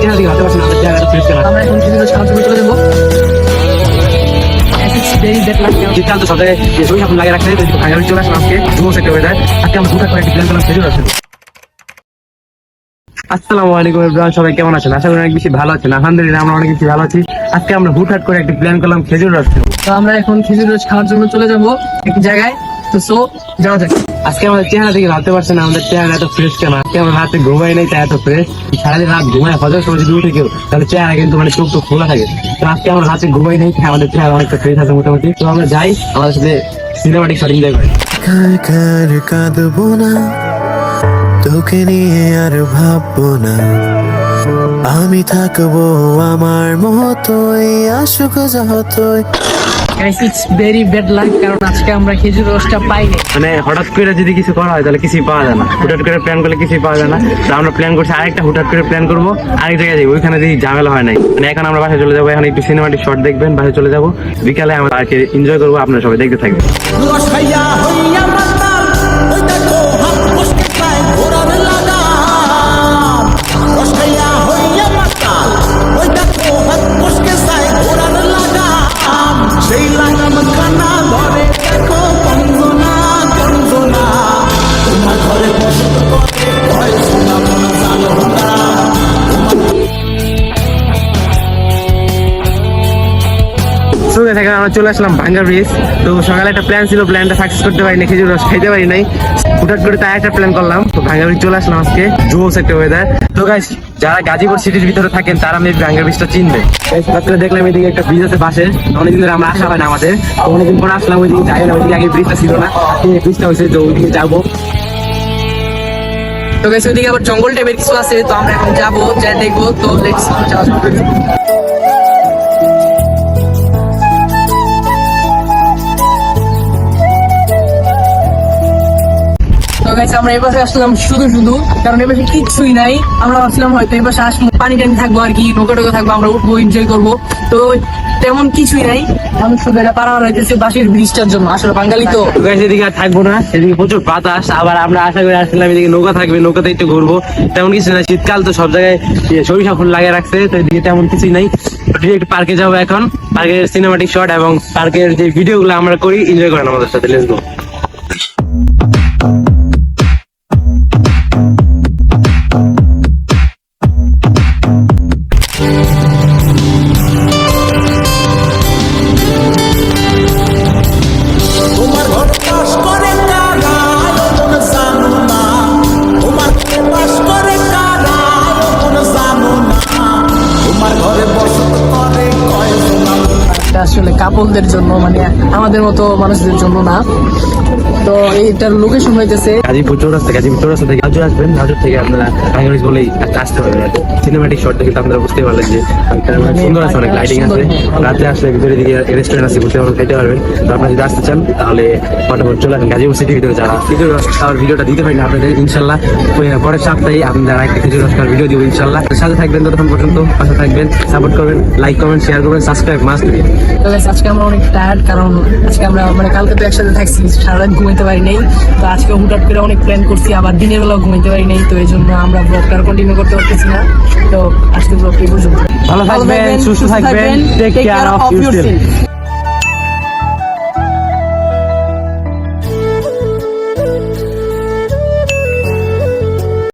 দিকে হাতে আমাদের কেনা আমরা এখন চলে যাব সবাই শরীর সাপন লাগে রাখতে ফাইনালি চলে আসলাম আজকে। যুব সেক্টর ওয়েদার আজকে আমরা হুটার করে একটি করলাম খেজুর আছে। আসসালামু আলাইকুম এভরিওয়ান সবাই কেমন আছেন? আশা করি অনেক বেশি ভালো আছেন। আলহামদুলিল্লাহ আমরা অনেক বেশি ভালো আছি। আজকে আমরা হুটহাট করে একটি প্ল্যান করলাম খেজুর রস। তো আমরা এখন খেজুর রস খাওয়ার জন্য চলে যাব একটি জায়গায়। তো সো যাওয়া যাক। আজকে আমাদের চেহারা থেকে ভাবতে পারছেন না, আমাদের চেহারা এত ফ্রেশ কেন? আজকে আমরা রাতে ঘুমাই নাই, তাই এত ফ্রেশ সারাদিন রাত ঘুমায় হজর সময় যদি উঠে কেউ তাহলে চেহারা কিন্তু মানে চোখ তো খোলা থাকে। তো আজকে আমরা রাতে ঘুমাই নাই, তাই আমাদের চেহারা অনেকটা ফ্রেশ আছে মোটামুটি। তো আমরা যাই, আমাদের সাথে সিনেমাটিক শটিং কার কাঁদবো না, তোকে নিয়ে আর ভাববো না। আমি থাকব আমার মতোই, আসুক যতই। ইটস ভেরি ব্যাড লাগ কারণ আজকে আমরা খেজুর রসটা পাইনি মানে হঠাৎ করে যদি কিছু করা হয় তাহলে কিছুই পাওয়া যায় না। হুটহাট করে প্ল্যান করলে কিছুই পাওয়া যায় না। তো আমরা প্ল্যান করছি আরেকটা হুটহাট করে প্ল্যান করব আরেক জায়গায় যাই। ওইখানে দিয়ে ঝামেলা হয় নাই। মানে এখন আমরা বাসায় চলে যাব এখন একটু সিনেমাটিক শট দেখবেন বাসায় চলে যাব। বিকালে আমরা আজকে এনজয় করব আপনারা সবাই দেখতে থাকবেন। শুনে থাকেন আমরা চলে আসলাম ভাঙ্গা ব্রিজ তো সকালে একটা প্ল্যান ছিল প্ল্যানটা সাকসেস করতে পারি না খেজুর রস খাইতে পারি নাই। হুটহাট করে তাই একটা প্ল্যান করলাম। তো ভাঙ্গা ব্রিজ চলে আসলাম আজকে জোস একটা ওয়েদার তো গাইস যারা গাজীপুর সিটির ভিতরে থাকেন, তারা আমি ভাঙ্গা ব্রিজটা চিনবে। করে দেখলাম এদিকে একটা ব্রিজ আছে পাশে, অনেকদিন ধরে আমরা আসা হয় না আমাদের। অনেকদিন পরে আসলাম, ওইদিকে যাই না, ওইদিকে আগে ব্রিজটা ছিল না। এই ব্রিজটা হয়েছে তো ওইদিকে যাব। তো গাইস ওইদিকে আবার জঙ্গল টাইপের কিছু আছে, তো আমরা এখন যাব যা দেখব। তো লেটস যাওয়া তো গাইস আমরা পাশে আসলাম শুধু শুধু, কারণ এই পাশে কিচ্ছুই নাই। আমরা ভাবছিলাম হয়তো পাশে আসব, পানি টানি থাকব আর কি নৌকা টোকা থাকব, আমরা উঠবো এনজয় করব। তো তেমন কিছুই নাই। আমি শুধু এটা পারা হইতেছে বাসের ব্রিজটার জন্য, আসলে বাঙালি তো। গাইস এদিকে আর থাকব না, এদিকে প্রচুর বাতাস, আবার আমরা আশা করে আসছিলাম এদিকে নৌকা থাকবে, নৌকাতে একটু ঘুরবো। তেমন কিছু না শীতকাল তো সব জায়গায় সরিষা ফুল লাগিয়ে রাখছে, তো এদিকে তেমন কিছুই নাই। একটু পার্কে যাব এখন, পার্কের সিনেমাটিক শট এবং পার্কের যে ভিডিও গুলো আমরা করি এনজয় করেন আমাদের সাথে লেটস গো কাপলদের জন্য মানে আমাদের মতো মানুষদের জন্য না। তো এইটার লোকেশন হইতেছে গাজীপুর চৌরাস্তা গাজীপুর চৌরাস্তা থেকে হাজুর আসবেন। হাজুর থেকে আপনারা বাংলাদেশ বলেই আসতে হবে। সিনেমাটিক শট দেখে আপনারা বুঝতে পারলেন যে মানে সুন্দর আছে অনেক লাইটিং আছে। রাতে আসলে ভিতরে দিকে রেস্টুরেন্ট আছে ঘুরতে পারবেন খেতে পারবেন। তো আপনারা যদি আসতে চান তাহলে ফটাফট চলে আসেন গাজীপুর সিটির ভিতরে। যারা খেজুর রস খাওয়ার ভিডিওটা দিতে পারি না আপনাদের ইনশাল্লাহ। পরের সপ্তাহে আপনারা একটা খেজুর রস ভিডিও দিব ইনশাল্লাহ। সাথে থাকবেন ততক্ষণ পর্যন্ত পাশে থাকবেন সাপোর্ট করবেন লাইক কমেন্ট শেয়ার করবেন সাবস্ক্রাইব মাস্ট আজকে আমরা অনেক টায়ার্ড কারণ আজকে আমরা মানে কালকে তো একসাথে থাকছি সারারাত ঘুমাইতে পারি নাই। তো আজকে হুটহাট করে অনেক প্ল্যান করছি আবার দিনের বেলাও ঘুমাইতে পারি নাই তো এই জন্য আমরা ব্লগটা কন্টিনিউ করতে পারতেছি না। তো আজকে ব্লগটি পর্যন্ত ভালো থাকবেন সুস্থ থাকবেন টেক কেয়ার অফ ইউরসেলফ